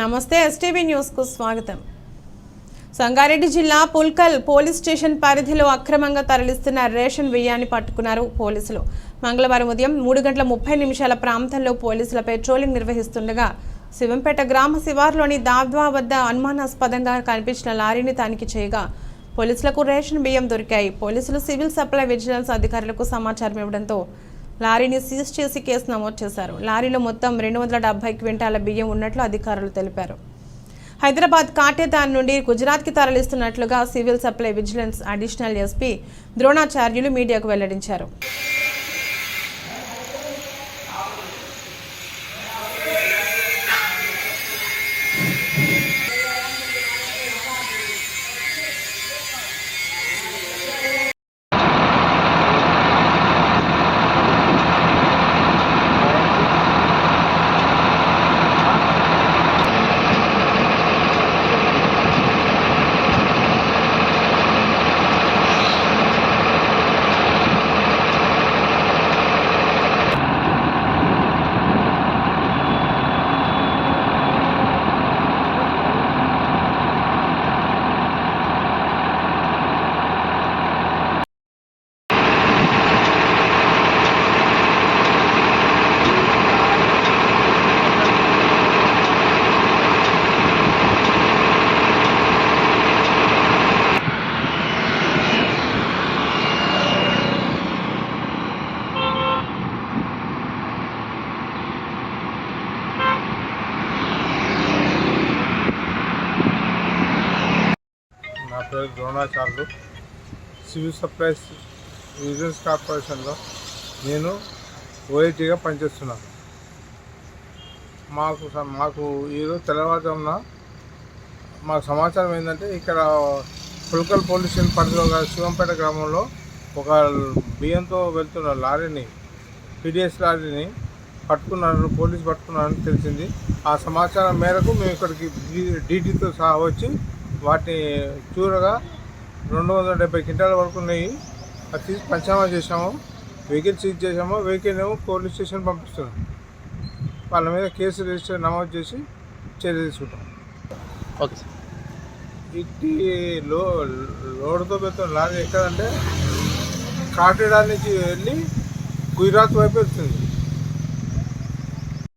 నమస్తే ఎస్టీవీ న్యూస్కు స్వాగతం. సంగారెడ్డి జిల్లా పుల్కల్ పోలీస్ స్టేషన్ పరిధిలో అక్రమంగా తరలిస్తున్న రేషన్ బియ్యాన్ని పట్టుకున్నారు పోలీసులు. మంగళవారం ఉదయం మూడు గంటల ముప్పై నిమిషాల ప్రాంతంలో పోలీసుల పెట్రోలింగ్ నిర్వహిస్తుండగా శివంపేట గ్రామ శివార్లోని దాద్వా వద్ద అనుమానాస్పదంగా కనిపించిన లారీని తనిఖీ చేయగా పోలీసులకు రేషన్ బియ్యం దొరికాయి. పోలీసులు సివిల్ సప్లై విజిలెన్స్ అధికారులకు సమాచారం ఇవ్వడంతో లారీని సీజ్ చేసి కేసు నమోదు చేశారు. లారీలో మొత్తం రెండు వందల డెబ్బై క్వింటాల బియ్యం ఉన్నట్లు అధికారులు తెలిపారు. హైదరాబాద్ కాటేదాన్ నుండి గుజరాత్కి తరలిస్తున్నట్లుగా civil supply vigilance additional SP Dronacharyulu మీడియాకు వెల్లడించారు. పేరు ద్రోణాచార్యులు. సివిల్ సప్లైస్ విజిలెన్స్ కార్పొరేషన్లో నేను ఓఐటీగా పనిచేస్తున్నాను. మాకు మాకు ఈరోజు తెల్లవారుజామున మాకు సమాచారం ఏంటంటే ఇక్కడ పుల్కల్ పోలీస్ స్టేషన్ పరిధిలో శివంపేట గ్రామంలో ఒక బియ్యంతో వెళ్తున్న లారీని పీడిఎస్ లారీని పట్టుకున్నారు పోలీసు పట్టుకున్నారని తెలిసింది. ఆ సమాచారం మేరకు మేము ఇక్కడికి డీటీతో సహా వచ్చి వాటిని చూడగా రెండు వందల డెబ్బై క్వింటాల వరకు ఉన్నాయి. అది తీసి పంచనామా చేసాము వెహికల్ సీజ్ చేసాము వెహికల్ ఏమో పోలీస్ స్టేషన్ పంపిస్తున్నాం. వాళ్ళ మీద కేసు రిజిస్టర్ నమోదు చేసి చర్య తీసుకుంటాం. Okay sir. ఇట్టి లో లోడ్తో పెడుతున్న లారీ ఎక్కడంటే కాటేడా నుంచి వెళ్ళి గుజరాత్ వైపు వెళ్తుంది.